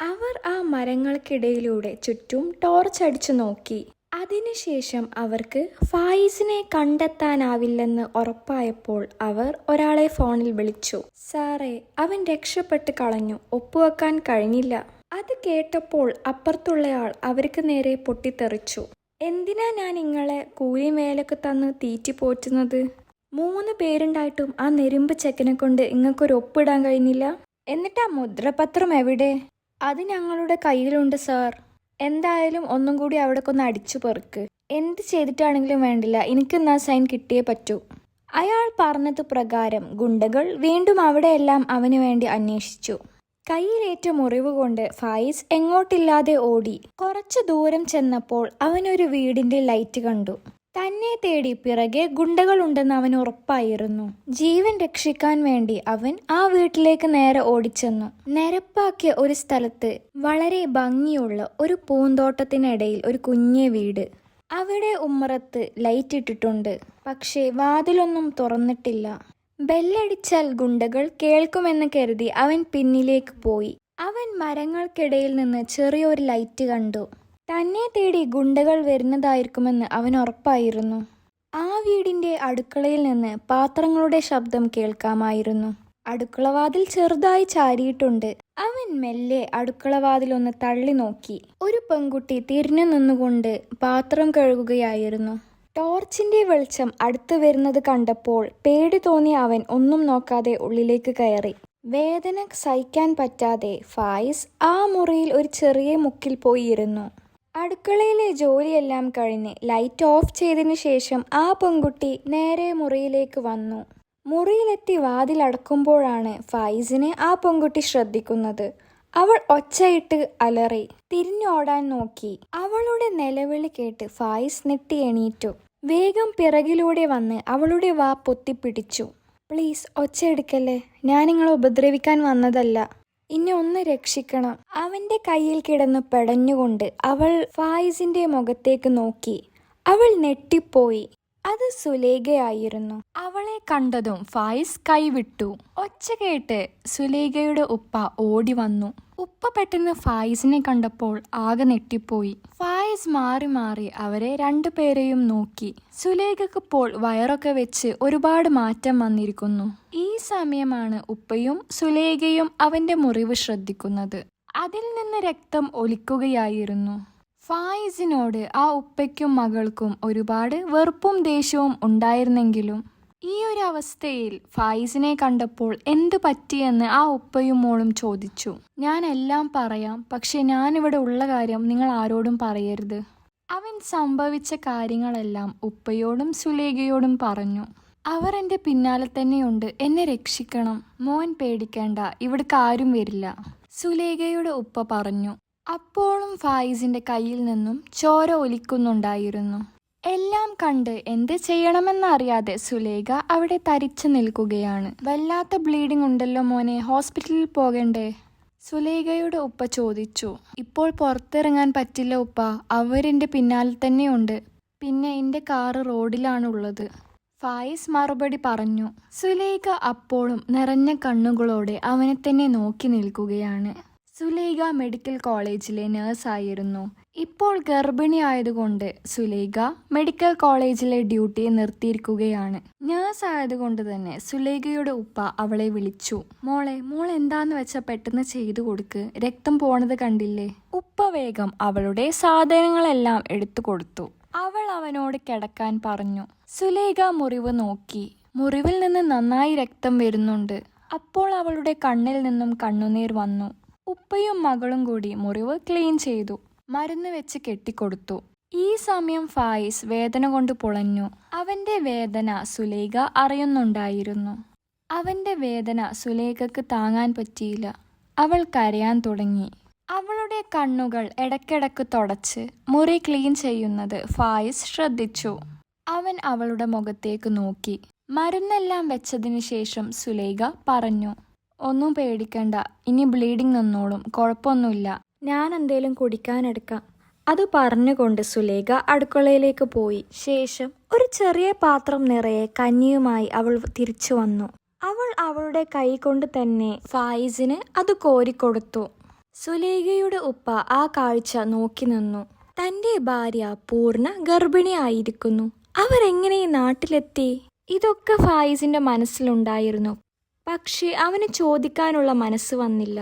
അവർ ആ മരങ്ങൾക്കിടയിലൂടെ ചുറ്റും ടോർച്ച് അടിച്ചു നോക്കി. അതിനുശേഷം അവർക്ക് ഫായിസിനെ കണ്ടെത്താനാവില്ലെന്ന് ഉറപ്പായപ്പോൾ അവർ ഒരാളെ ഫോണിൽ വിളിച്ചു. സാറേ അവൻ രക്ഷപ്പെട്ട് കളഞ്ഞു. ഒപ്പുവെക്കാൻ കഴിഞ്ഞില്ല. അത് കേട്ടപ്പോൾ അപ്പുറത്തുള്ളയാൾ അവർക്ക് നേരെ പൊട്ടിത്തെറിച്ചു. എന്തിനാ ഞാൻ നിങ്ങളെ കൂലി മേലൊക്കെ തന്ന് തീറ്റിപ്പോറ്റുന്നത് മൂന്ന് പേരുണ്ടായിട്ടും ആ നെരുമ്പ് ചെക്കനെ കൊണ്ട് നിങ്ങൾക്കൊരു ഒപ്പിടാൻ കഴിഞ്ഞില്ല? എന്നിട്ട് ആ മുദ്രപത്രം എവിടെ? അത് ഞങ്ങളുടെ കയ്യിലുണ്ട് സാർ. എന്തായാലും ഒന്നും കൂടി അവിടേക്കൊന്ന് അടിച്ചു പെറുക്ക്. എന്ത് ചെയ്തിട്ടാണെങ്കിലും വേണ്ടില്ല. എനിക്കിന്ന് ആ സൈൻ കിട്ടിയേ പറ്റൂ. അയാൾ പറഞ്ഞത് പ്രകാരം ഗുണ്ടകൾ വീണ്ടും അവിടെയെല്ലാം അവനു വേണ്ടി അന്വേഷിച്ചു. കയ്യിലേറ്റ മുറിവ് കൊണ്ട് ഫായിസ് എങ്ങോട്ടില്ലാതെ ഓടി കുറച്ചു ദൂരം ചെന്നപ്പോൾ അവനൊരു വീടിന്റെ ലൈറ്റ് കണ്ടു. തന്നെ തേടി പിറകെ ഗുണ്ടകളുണ്ടെന്ന് അവൻ ഉറപ്പായിരുന്നു. ജീവൻ രക്ഷിക്കാൻ വേണ്ടി അവൻ ആ വീട്ടിലേക്ക് നേരെ ഓടിച്ചെന്നു. നിരപ്പാക്കിയ ഒരു സ്ഥലത്ത് വളരെ ഭംഗിയുള്ള ഒരു പൂന്തോട്ടത്തിനിടയിൽ ഒരു കുഞ്ഞെ വീട്. അവിടെ ഉമ്മറത്ത് ലൈറ്റ് ഇട്ടിട്ടുണ്ട്. പക്ഷേ വാതിലൊന്നും തുറന്നിട്ടില്ല. ബെല്ലടിച്ചാൽ ഗുണ്ടകൾ കേൾക്കുമെന്ന് കരുതി അവൻ പിന്നിലേക്ക് പോയി. അവൻ മരങ്ങൾക്കിടയിൽ നിന്ന് ചെറിയൊരു ലൈറ്റ് കണ്ടു. തന്നെ തേടി ഗുണ്ടകൾ വരുന്നതായിരിക്കുമെന്ന് അവൻ ഉറപ്പായിരുന്നു. ആ വീടിന്റെ അടുക്കളയിൽ നിന്ന് പാത്രങ്ങളുടെ ശബ്ദം കേൾക്കാമായിരുന്നു. അടുക്കളവാതിൽ ചെറുതായി ചാരിയിട്ടുണ്ട്. അവൻ മെല്ലെ അടുക്കളവാതിൽ ഒന്ന് തള്ളി നോക്കി. ഒരു പെൺകുട്ടി തിരിഞ്ഞു നിന്നുകൊണ്ട് പാത്രം കഴുകുകയായിരുന്നു. ടോർച്ചിന്റെ വെളിച്ചം അടുത്തു വരുന്നത് കണ്ടപ്പോൾ പേടി തോന്നിയ അവൻ ഒന്നും നോക്കാതെ ഉള്ളിലേക്ക് കയറി. വേദന സഹിക്കാൻ പറ്റാതെ ഫായിസ് ആ മുറിയിൽ ഒരു ചെറിയ മുക്കിൽ പോയി ഇരുന്നു അടുക്കളയിലെ ജോലിയെല്ലാം കഴിഞ്ഞ് ലൈറ്റ് ഓഫ് ചെയ്തതിനു ശേഷം ആ പെൺകുട്ടി നേരെ മുറിയിലേക്ക് വന്നു. മുറിയിലെത്തി വാതിലടക്കുമ്പോഴാണ് ഫൈസിനെ ആ പെൺകുട്ടി ശ്രദ്ധിക്കുന്നത്. അവൾ ഒച്ചയിട്ട് അലറി തിരിഞ്ഞോടാൻ നോക്കി. അവളുടെ നിലവിളി കേട്ട് ഫായിസ് നെട്ടി എണീറ്റു. വേഗം പിറകിലൂടെ വന്ന് അവളുടെ വാ പൊത്തിപ്പിടിച്ചു. പ്ലീസ് ഒച്ചയെടുക്കല്ലേ ഞാൻ നിങ്ങളെ ഉപദ്രവിക്കാൻ വന്നതല്ല. ഇന്നെ ഒന്ന് രക്ഷിക്കണം. അവന്റെ കയ്യിൽ കിടന്ന് പെടഞ്ഞുകൊണ്ട് അവൾ ഫായിസിന്റെ മുഖത്തേക്ക് നോക്കി. അവൾ നെട്ടിപ്പോയി അത് സുലേഖയായിരുന്നു. അവളെ കണ്ടതും ഫായിസ് കൈവിട്ടു. ഒച്ച കേട്ട് സുലേഖയുടെ ഉപ്പ ഓടി വന്നു. ഉപ്പ പെട്ടെന്ന് ഫായിസിനെ കണ്ടപ്പോൾ ആകെ നെട്ടിപ്പോയി ഫായിസ് മാറി മാറി അവരെ രണ്ടുപേരെയും നോക്കി. സുലേഖക്കിപ്പോൾ വയറൊക്കെ വെച്ച് ഒരുപാട് മാറ്റം വന്നിരിക്കുന്നു. ഈ സമയമാണ് ഉപ്പയും സുലേഖയും അവന്റെ മുറിവ് ശ്രദ്ധിക്കുന്നത്. അതിൽ നിന്ന് രക്തം ഒലിക്കുകയായിരുന്നു. ഫായിസിനോട് ആ ഉപ്പയ്ക്കും മകൾക്കും ഒരുപാട് വെറുപ്പും ദേഷ്യവും ഉണ്ടായിരുന്നെങ്കിലും ഈ ഒരു അവസ്ഥയിൽ ഫായിസിനെ കണ്ടപ്പോൾ എന്തു പറ്റിയെന്ന് ആ ഉപ്പയും മോളും ചോദിച്ചു. ഞാൻ എല്ലാം പറയാം പക്ഷെ ഞാനിവിടെ ഉള്ള കാര്യം നിങ്ങൾ ആരോടും പറയരുത് അവൻ സംഭവിച്ച കാര്യങ്ങളെല്ലാം ഉപ്പയോടും സുലേഖയോടും പറഞ്ഞു. അവർ എന്റെ പിന്നാലെ തന്നെയുണ്ട് എന്നെ രക്ഷിക്കണം. മോൻ പേടിക്കേണ്ട ഇവിടേക്ക് ആരും വരില്ല സുലേഖയുടെ ഉപ്പ പറഞ്ഞു. അപ്പോഴും ഫായിസിന്റെ കയ്യിൽ നിന്നും ചോര ഒലിക്കുന്നുണ്ടായിരുന്നു. എല്ലാം കണ്ട് എന്ത് ചെയ്യണമെന്നറിയാതെ സുലേഖ അവിടെ തരിച്ചു നിൽക്കുകയാണ്. വല്ലാത്ത ബ്ലീഡിംഗ് ഉണ്ടല്ലോ മോനെ ഹോസ്പിറ്റലിൽ പോകണ്ടേ? സുലേഖയുടെ ഉപ്പ ചോദിച്ചു. ഇപ്പോൾ പുറത്തിറങ്ങാൻ പറ്റില്ല ഉപ്പ അവരെന്റെ പിന്നാലെ തന്നെയുണ്ട്. പിന്നെ എന്റെ കാറ് റോഡിലാണുള്ളത്. ഫായിസ് മറുപടി പറഞ്ഞു. സുലേഖ അപ്പോഴും നിറഞ്ഞ കണ്ണുകളോടെ അവനെ തന്നെ നോക്കി നിൽക്കുകയാണ്. സുലേഖ മെഡിക്കൽ കോളേജിലെ നേഴ്സായിരുന്നു ഇപ്പോൾ ഗർഭിണി ആയതുകൊണ്ട് സുലേഖ മെഡിക്കൽ കോളേജിലെ ഡ്യൂട്ടി നിർത്തിയിരിക്കുകയാണ്. നേഴ്സ് ആയതുകൊണ്ട് തന്നെ സുലേഖയുടെ ഉപ്പ അവളെ വിളിച്ചു. മോളെ മോൾ എന്താന്ന് വെച്ചാൽ പെട്ടെന്ന് ചെയ്തു കൊടുക്ക്. രക്തം പോണത് കണ്ടില്ലേ? ഉപ്പ വേഗം അവളുടെ സാധനങ്ങളെല്ലാം എടുത്തു കൊടുത്തു. അവൾ അവനോട് കിടക്കാൻ പറഞ്ഞു. സുലേഖ മുറിവ് നോക്കി. മുറിവിൽ നിന്ന് നന്നായി രക്തം വരുന്നുണ്ട്. അപ്പോൾ അവളുടെ കണ്ണിൽ നിന്നും കണ്ണുനീർ വന്നു. ഉപ്പയും മകളും കൂടി മുറിവ് ക്ലീൻ ചെയ്തു. മരുന്ന് വെച്ച് കെട്ടിക്കൊടുത്തു. ഈ സമയം ഫായിസ് വേദന കൊണ്ട് പൊളഞ്ഞു. അവന്റെ വേദന സുലേഖ അറിയുന്നുണ്ടായിരുന്നു. അവന്റെ വേദന സുലേഖക്ക് താങ്ങാൻ പറ്റിയില്ല. അവൾ കരയാൻ തുടങ്ങി. അവളുടെ കണ്ണുകൾ ഇടയ്ക്കിടക്ക് തുടച്ച് മുറി ക്ലീൻ ചെയ്യുന്നത് ഫായിസ് ശ്രദ്ധിച്ചു. അവൻ അവളുടെ മുഖത്തേക്ക് നോക്കി. മരുന്നെല്ലാം വെച്ചതിന് ശേഷം സുലേഖ പറഞ്ഞു ഒന്നും പേടിക്കണ്ട. ഇനി ബ്ലീഡിംഗ് നിന്നോളും. കുഴപ്പമൊന്നുമില്ല. ഞാൻ എന്തേലും കുടിക്കാനെടുക്കാം. അത് പറഞ്ഞുകൊണ്ട് സുലേഖ അടുക്കളയിലേക്ക് പോയി. ശേഷം ഒരു ചെറിയ പാത്രം നിറയെ കഞ്ഞിയുമായി അവൾ തിരിച്ചു വന്നു. അവൾ അവളുടെ കൈ കൊണ്ട് തന്നെ ഫായിസിന് അത് കോരിക്കൊടുത്തു സുലേഖയുടെ ഉപ്പ ആ കാഴ്ച നോക്കി നിന്നു. തന്റെ ഭാര്യ പൂർണ ഗർഭിണിയായിരിക്കുന്നു. അവരെങ്ങനെ നാട്ടിലെത്തി? ഇതൊക്കെ ഫായിസിന്റെ മനസ്സിലുണ്ടായിരുന്നു. പക്ഷെ അവന് ചോദിക്കാനുള്ള മനസ്സ് വന്നില്ല.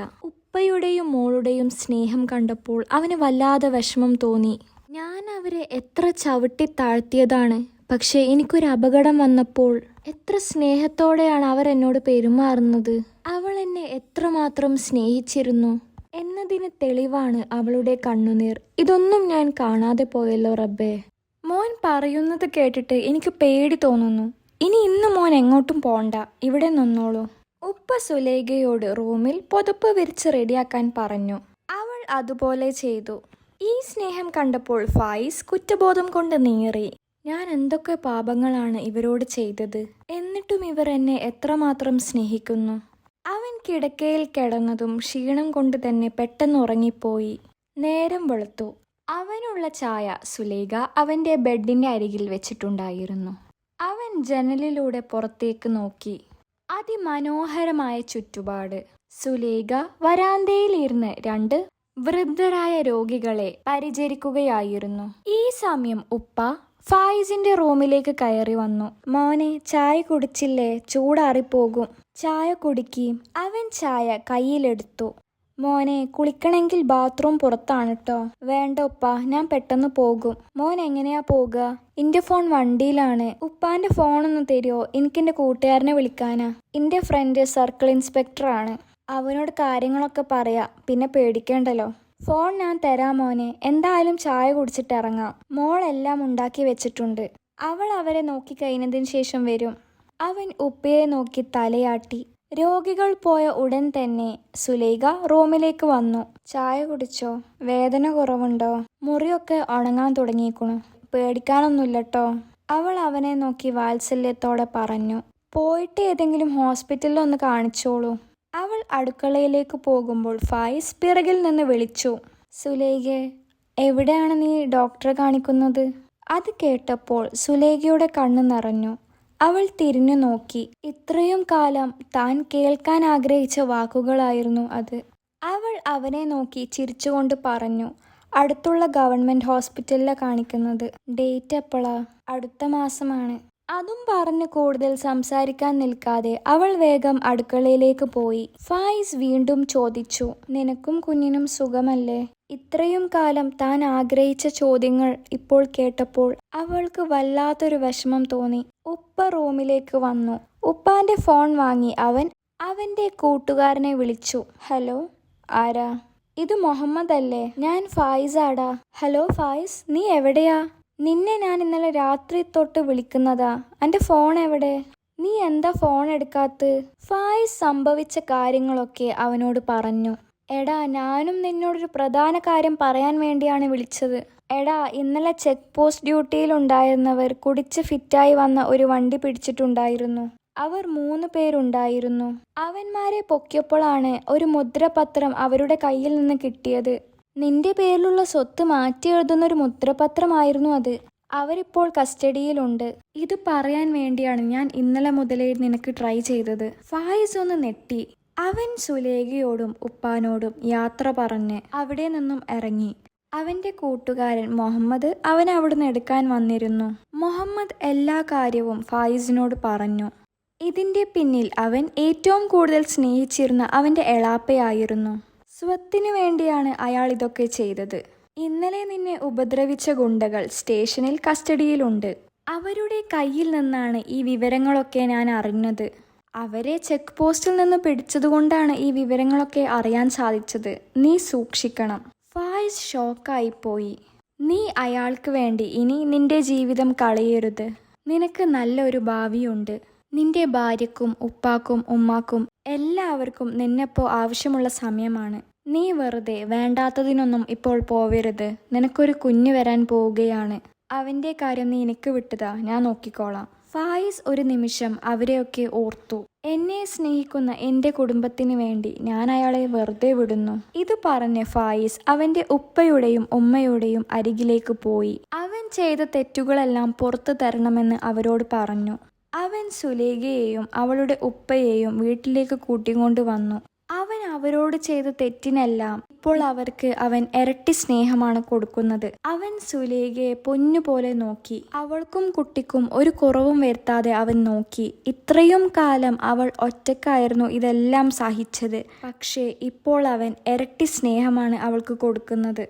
ഉപ്പയുടെയും മോളുടെയും സ്നേഹം കണ്ടപ്പോൾ അവന് വല്ലാതെ വിഷമം തോന്നി. ഞാൻ അവരെ എത്ര ചവിട്ടി താഴ്ത്തിയതാണ് പക്ഷേ എനിക്കൊരു അപകടം വന്നപ്പോൾ എത്ര സ്നേഹത്തോടെയാണ് അവർ എന്നോട് പെരുമാറുന്നത്. അവൾ എന്നെ എത്രമാത്രം സ്നേഹിച്ചിരുന്നു എന്നതിന് തെളിവാണ് അവളുടെ കണ്ണുനീർ. ഇതൊന്നും ഞാൻ കാണാതെ പോയല്ലോ റബ്ബേ. മോൻ പറയുന്നത് കേട്ടിട്ട് എനിക്ക് പേടി തോന്നുന്നു. ഇനി ഇന്ന് മോൻ എങ്ങോട്ടും പോണ്ട. ഇവിടെ നിന്നോളൂ. ഉപ്പ സുലേഖയോട് റൂമിൽ പുതപ്പ് വിരിച്ച് റെഡിയാക്കാൻ പറഞ്ഞു. അവൾ അതുപോലെ ചെയ്തു. ഈ സ്നേഹം കണ്ടപ്പോൾ ഫായിസ് കുറ്റബോധം കൊണ്ട് നീറി. ഞാൻ എന്തൊക്കെ പാപങ്ങളാണ് ഇവരോട് ചെയ്തത്? എന്നിട്ടും ഇവർ എന്നെ എത്രമാത്രം സ്നേഹിക്കുന്നു? അവൻ കിടക്കയിൽ കിടന്നതും ക്ഷീണം കൊണ്ട് തന്നെ പെട്ടെന്ന് ഉറങ്ങിപ്പോയി. നേരം വെളുത്തു. അവനുള്ള ചായ സുലേഖ അവന്റെ ബെഡിന്റെ അരികിൽ വെച്ചിട്ടുണ്ടായിരുന്നു. അവൻ ജനലിലൂടെ പുറത്തേക്ക് നോക്കി. അതിമനോഹരമായ ചുറ്റുപാട്. സുലേഖ വരാന്തയിലിരുന്ന് രണ്ട് വൃദ്ധരായ രോഗികളെ പരിചരിക്കുകയായിരുന്നു. ഈ സമയം ഉപ്പ ഫായിസിന്റെ റൂമിലേക്ക് കയറി വന്നു. മോനെ ചായ കുടിച്ചില്ലേ? ചൂടാറിപ്പോകും. ചായ കുടുക്കി അവൻ ചായ കയ്യിലെടുത്തു. മോനെ കുളിക്കണമെങ്കിൽ ബാത്റൂം പുറത്താണ് കേട്ടോ വേണ്ട ഉപ്പ ഞാൻ പെട്ടെന്ന് പോകും. മോൻ എങ്ങനെയാ പോകുക എന്റെ ഫോൺ വണ്ടിയിലാണ്. ഉപ്പാന്റെ ഫോൺ ഒന്ന് തരുമോ എനിക്ക് എന്റെ കൂട്ടുകാരനെ വിളിക്കാനാ. എന്റെ ഫ്രണ്ട് സർക്കിൾ ഇൻസ്പെക്ടറാണ് അവനോട് കാര്യങ്ങളൊക്കെ പറയാ. പിന്നെ പേടിക്കേണ്ടല്ലോ. ഫോൺ ഞാൻ തരാം മോനെ. എന്തായാലും ചായ കുടിച്ചിട്ട് ഇറങ്ങാം. മോൾ എല്ലാം ഉണ്ടാക്കി വെച്ചിട്ടുണ്ട്. അവൾ അവരെ നോക്കി കഴിഞ്ഞതിന് ശേഷം വരും. അവൻ ഉപ്പയെ നോക്കി തലയാട്ടി. രോഗികൾ പോയ ഉടൻ തന്നെ സുലൈഖ റൂമിലേക്ക് വന്നു. ചായ കുടിച്ചോ? വേദന കുറവുണ്ടോ? മുറിയൊക്കെ ഉണങ്ങാൻ തുടങ്ങിയിക്കുണു. പേടിക്കാനൊന്നുമില്ലട്ടോ. അവൾ അവനെ നോക്കി വാത്സല്യത്തോടെ പറഞ്ഞു. പോയിട്ട് ഏതെങ്കിലും ഹോസ്പിറ്റലിൽ ഒന്ന് കാണിച്ചോളൂ. അവൾ അടുക്കളയിലേക്ക് പോകുമ്പോൾ ഫായിസ് പിറകിൽ നിന്ന് വിളിച്ചു. സുലേഖെ എവിടെയാണ് നീ ഡോക്ടറെ കാണിക്കുന്നത്? അത് കേട്ടപ്പോൾ സുലേഖയുടെ കണ്ണ് നിറഞ്ഞു. അവൾ തിരിഞ്ഞു നോക്കി. ഇത്രയും കാലം താൻ കേൾക്കാൻ ആഗ്രഹിച്ച വാക്കുകളായിരുന്നു അത്. അവൾ അവനെ നോക്കി ചിരിച്ചുകൊണ്ട് പറഞ്ഞു അടുത്തുള്ള ഗവൺമെന്റ് ഹോസ്പിറ്റലിലാണ് കാണിക്കുന്നത്. ഡേറ്റ് എപ്പോഴാ അടുത്ത മാസമാണ്. അതും പറഞ്ഞ് കൂടുതൽ സംസാരിക്കാൻ നിൽക്കാതെ അവൾ വേഗം അടുക്കളയിലേക്ക് പോയി. ഫായിസ് വീണ്ടും ചോദിച്ചു നിനക്കും കുഞ്ഞിനും സുഖമല്ലേ? ഇത്രയും കാലം താൻ ആഗ്രഹിച്ച ചോദ്യങ്ങൾ ഇപ്പോൾ കേട്ടപ്പോൾ അവൾക്ക് വല്ലാത്തൊരു വിഷമം തോന്നി. ഉപ്പ റൂമിലേക്ക് വന്നു. ഉപ്പാന്റെ ഫോൺ വാങ്ങി അവൻ അവന്റെ കൂട്ടുകാരനെ വിളിച്ചു. ഹലോ ആരാ? ഇത് മുഹമ്മദ് അല്ലേ? ഞാൻ ഫായിസാടാ. ഹലോ ഫായിസ് നീ എവിടെയാ? നിന്നെ ഞാൻ ഇന്നലെ രാത്രി തൊട്ട് വിളിക്കുന്നതാ. എന്റെ ഫോൺ എവിടെ? നീ എന്താ ഫോൺ എടുക്കാത്ത? ഫായിസ് സംഭവിച്ച കാര്യങ്ങളൊക്കെ അവനോട് പറഞ്ഞു. എടാ ഞാനും നിന്നോടൊരു പ്രധാന കാര്യം പറയാൻ വേണ്ടിയാണ് വിളിച്ചത്. എടാ ഇന്നലെ ചെക്ക് പോസ്റ്റ് ഡ്യൂട്ടിയിലുണ്ടായിരുന്നവർ കുടിച്ച് ഫിറ്റായി വന്ന ഒരു വണ്ടി പിടിച്ചിട്ടുണ്ടായിരുന്നു. അവർ മൂന്ന് പേരുണ്ടായിരുന്നു. അവന്മാരെ പൊക്കിയപ്പോഴാണ് ഒരു മുദ്രപത്രം അവരുടെ കയ്യിൽ നിന്ന് കിട്ടിയത്. നിന്റെ പേരിലുള്ള സ്വത്ത് മാറ്റി എഴുതുന്ന ഒരു മുദ്രപത്രമായിരുന്നു അത്. അവരിപ്പോൾ കസ്റ്റഡിയിലുണ്ട്. ഇത് പറയാൻ വേണ്ടിയാണ് ഞാൻ ഇന്നലെ മുതലേ നിനക്ക് ട്രൈ ചെയ്തത്. ഫായിസ് ഒന്ന് നെട്ടി. അവൻ സുലേഖയോടും ഉപ്പാനോടും യാത്ര പറഞ്ഞ് അവിടെ നിന്നും ഇറങ്ങി. അവന്റെ കൂട്ടുകാരൻ മുഹമ്മദ് അവൻ അവിടുന്ന് എടുക്കാൻ വന്നിരുന്നു. മുഹമ്മദ് എല്ലാ കാര്യവും ഫായിസിനോട് പറഞ്ഞു. ഇതിന്റെ പിന്നിൽ അവൻ ഏറ്റവും കൂടുതൽ സ്നേഹിച്ചിരുന്ന അവന്റെ എളാപ്പയായിരുന്നു. സ്വത്തിനു വേണ്ടിയാണ് അയാൾ ഇതൊക്കെ ചെയ്തത്. ഇന്നലെ നിന്നെ ഉപദ്രവിച്ച ഗുണ്ടകൾ സ്റ്റേഷനിൽ കസ്റ്റഡിയിലുണ്ട്. അവരുടെ കയ്യിൽ നിന്നാണ് ഈ വിവരങ്ങളൊക്കെ ഞാൻ അറിഞ്ഞത്. അവരെ ചെക്ക് പോസ്റ്റിൽ നിന്ന് പിടിച്ചതുകൊണ്ടാണ് ഈ വിവരങ്ങളൊക്കെ അറിയാൻ സാധിച്ചത്. നീ സൂക്ഷിക്കണം. ഫായിസ് ഷോക്കായി പോയി. നീ അയാൾക്ക് വേണ്ടി ഇനി നിന്റെ ജീവിതം കളയരുത്. നിനക്ക് നല്ലൊരു ഭാവിയുണ്ട്. നിന്റെ ഭാര്യക്കും ഉപ്പാക്കും ഉമ്മാക്കും എല്ലാവർക്കും നിന്നെപ്പോ ആവശ്യമുള്ള സമയമാണ്. നീ വെറുതെ വേണ്ടാത്തതിനൊന്നും ഇപ്പോൾ പോവരുത്. നിനക്കൊരു കുഞ്ഞ് വരാൻ പോവുകയാണ്. അവന്റെ കാര്യം നീ എനിക്ക് വിട്ടതാ. ഞാൻ നോക്കിക്കോളാം. ഫായിസ് ഒരു നിമിഷം അവരെയൊക്കെ ഓർത്തു. എന്നെ സ്നേഹിക്കുന്ന എന്റെ കുടുംബത്തിന് വേണ്ടി ഞാൻ അയാളെ വെറുതെ വിടുന്നു. ഇത് പറഞ്ഞ് ഫായിസ് അവന്റെ ഉപ്പയുടെയും ഉമ്മയുടെയും അരികിലേക്ക് പോയി. അവൻ ചെയ്ത തെറ്റുകളെല്ലാം പുറത്തു തരണമെന്ന് അവരോട് പറഞ്ഞു. അവൻ സുലേഖയെയും അവളുടെ ഉപ്പയെയും വീട്ടിലേക്ക് കൂട്ടിക്കൊണ്ടു വന്നു. അവരോട് ചെയ്ത തെറ്റിനെല്ലാം ഇപ്പോൾ അവർക്ക് അവൻ ഇരട്ടി സ്നേഹമാണ് കൊടുക്കുന്നത്. അവൻ സുലേഖയെ പൊന്നുപോലെ നോക്കി. അവൾക്കും കുട്ടിക്കും ഒരു കുറവും വരുത്താതെ അവൻ നോക്കി. ഇത്രയും കാലം അവൾ ഒറ്റക്കായിരുന്നു ഇതെല്ലാം സഹിച്ചത്. പക്ഷേ ഇപ്പോൾ അവൻ ഇരട്ടി സ്നേഹമാണ് അവൾക്ക് കൊടുക്കുന്നത്.